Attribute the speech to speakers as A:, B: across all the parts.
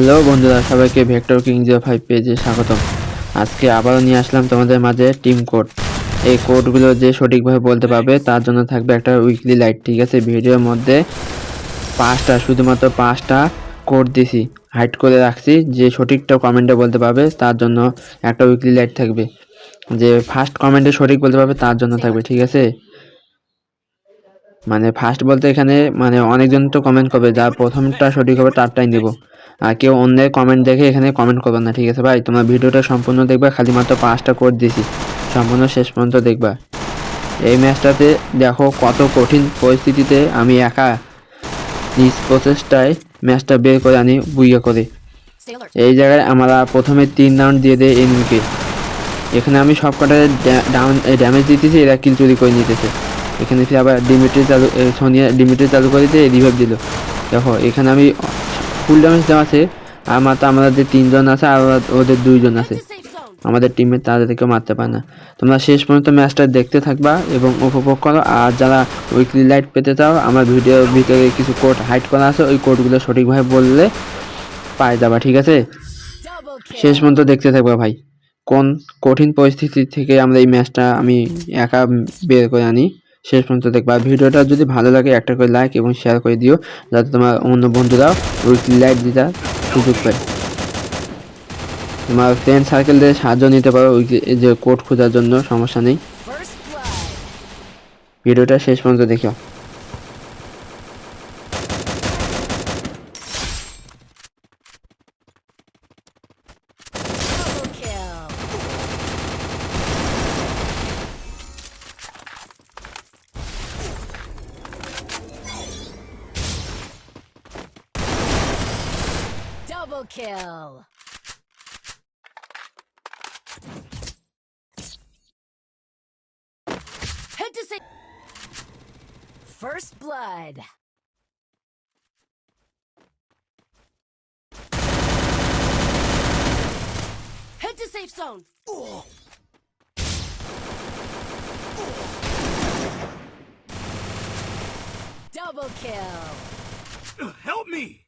A: Hello বন্ধুরা, সবাইকে vector king zero five পেজে স্বাগতম। আজকে আবারও নিয়ে আসলাম তোমাদের মাঝে টিম কোড এই কোডগুলো যে সঠিকভাবে বলতে পারবে তার জন্য থাকবে একটা উইকলি লাইট ঠিক আছে? ভিডিওর মধ্যে পাঁচটা, শুধুমাত্র পাঁচটা কোড দিছি। হাইড করে রাখছি, যে সঠিকটা কমেন্টে বলতে পারবে তার জন্য একটা উইকলি লাইট থাকবে। যে ফার্স্ট কমেন্টে সঠিক বলতে পারবে তার জন্য থাকবে, ঠিক আছে? মানে ফার্স্ট বলতে এখানে মানে অনেকজন তো কমেন্ট করবে, যার প্রথমটা সঠিক হবে তারটাই আর কেউ অন্যের কমেন্ট দেখে এখানে কমেন্ট করবে না ঠিক আছে ভাই? তোমার ভিডিওটা সম্পূর্ণ দেখবা খালি মাত্র পাঁচটা কোড দিছি সম্পূর্ণ শেষ পর্যন্ত দেখবা। এই ম্যাচটাতে দেখো কত কঠিন পরিস্থিতিতে আমি একা নিজ প্রচেষ্টায় ম্যাচটা বের করে আনি বুইয়া করে। এই জায়গায় আমরা প্রথমে তিন রাউন্ড দিয়ে দেয় এনিমিকে এখানে আমি সব কটা ডাউন ড্যামেজ দিতেছি এরা কিল চুরি করে নিতেছে। এখানে ফির আবার ডিমিট্রি চালু সোনিয়া ডিমিট্রি চালু করে দিয়ে রিভাইভ দিল। দেখো এখানে আমি ফুল ড্যামেজ দেওয়া আছে, আর মাত্র আমাদের তিনজন আছে আর ওদের দুইজন আছে. আমাদের টিমে তাদেরকে মারতে পারে না। তোমরা শেষ পর্যন্ত ম্যাচটা দেখতে থাকবা এবং উপভোগ করো, আর যারা উইকলি লাইট পেতে চাও, আমার ভিডিওর ভিতরে কিছু কোড হাইড করা আছে, ওই কোডগুলো সঠিকভাবে বললে পাই যাবা, ঠিক আছে? শেষ পর্যন্ত দেখতে থাকবা ভাই। কোন কঠিন পরিস্থিতি থেকে আমরা এই ম্যাচটা আমি একা বের করে আনি। শেষ পর্যন্ত দেখবা। আর ভিডিওটা যদি ভালো লাগে একটা করে লাইক এবং শেয়ার করে দিও যাতে তোমার অন্য বন্ধুরাও উইকলি লাইক দিতে সুযোগ পায়। তোমার ফ্রেন্ড সার্কেলদের সাহায্য নিতে পারো ওই যে- কোট কোড খোঁজার জন্য সমস্যা নেই। ভিডিওটা শেষ পর্যন্ত দেখো।
B: Kill. Head to safe. First blood. Head to safe zone. Double kill.
C: Help me!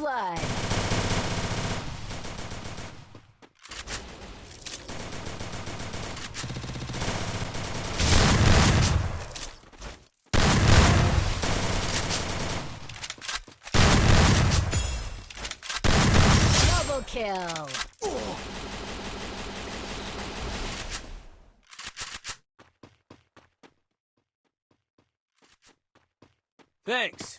B: Blood. Double kill.
C: Thanks.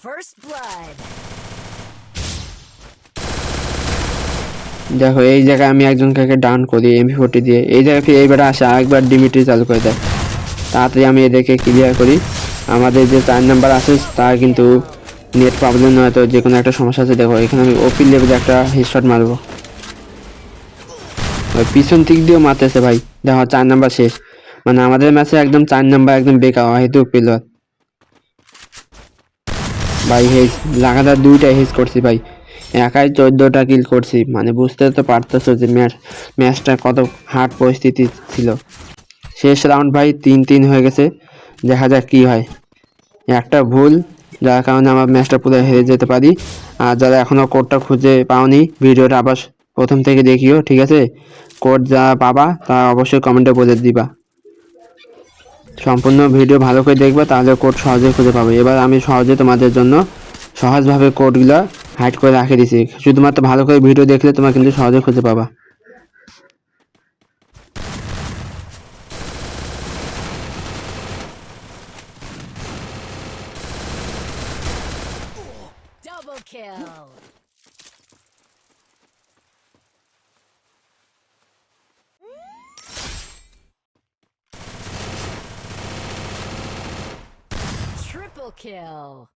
B: First blood.
A: দেখো, এই জায়গায় আমি একজনকে ডাউন করি এমপি ফোর্টি দিয়ে। এই জায়গায় ফিরে এইবার আসে, আরেকবার ডিমিট্রি চালু করে দেয়। তাড়াতাড়ি আমি এদেরকে ক্লিয়ার করি। আমাদের যে চার নাম্বার আছে, তার কিন্তু নেট প্রবলেম নয়, তো যে কোনো একটা সমস্যা আছে, দেখো, এখানে আমি ওপি লেভেলে একটা হেডশট মারবো। ওই পিছন দিক দিয়েও মারতেছে ভাই। দেখো, চার নাম্বার শেষ। মানে আমাদের ম্যাচে একদম চার নাম্বার একদম বেকার হয় হয়তো পেলোয়ার ভাই হেজ লাগাতার দুইটা হেজ করছি ভাই। একাই চোদ্দোটা কিল করছি। মানে বুঝতে তো পারতেছো যে ম্যাচ ম্যাচটা কত হার্ড পরিস্থিতি ছিল। শেষ রাউন্ড ভাই তিন তিন হয়ে গেছে। দেখা যাক কি হয়। একটা ভুল, যার কারণে আমার ম্যাচটা পুরো হেরে যেতে পারি। আর যারা এখনও কোডটা খুঁজে পাওনি, ভিডিওটা আবার প্রথম থেকে দেখিও, ঠিক আছে? কোড যা পাবা, তা অবশ্যই কমেন্টে বলে দিবা। সম্পূর্ণ ভিডিও ভালো করে দেখবে, তাহলে কোড সহজে খুঁজে পাবে। এবার আমি সহজে তোমাদের জন্য সহজভাবে কোডগুলো হাইড করে রাখে দিছি। শুধুমাত্র ভালো করে ভিডিও দেখলে তোমরা কিন্তু সহজে খুঁজে পাবা।
B: Triple kill.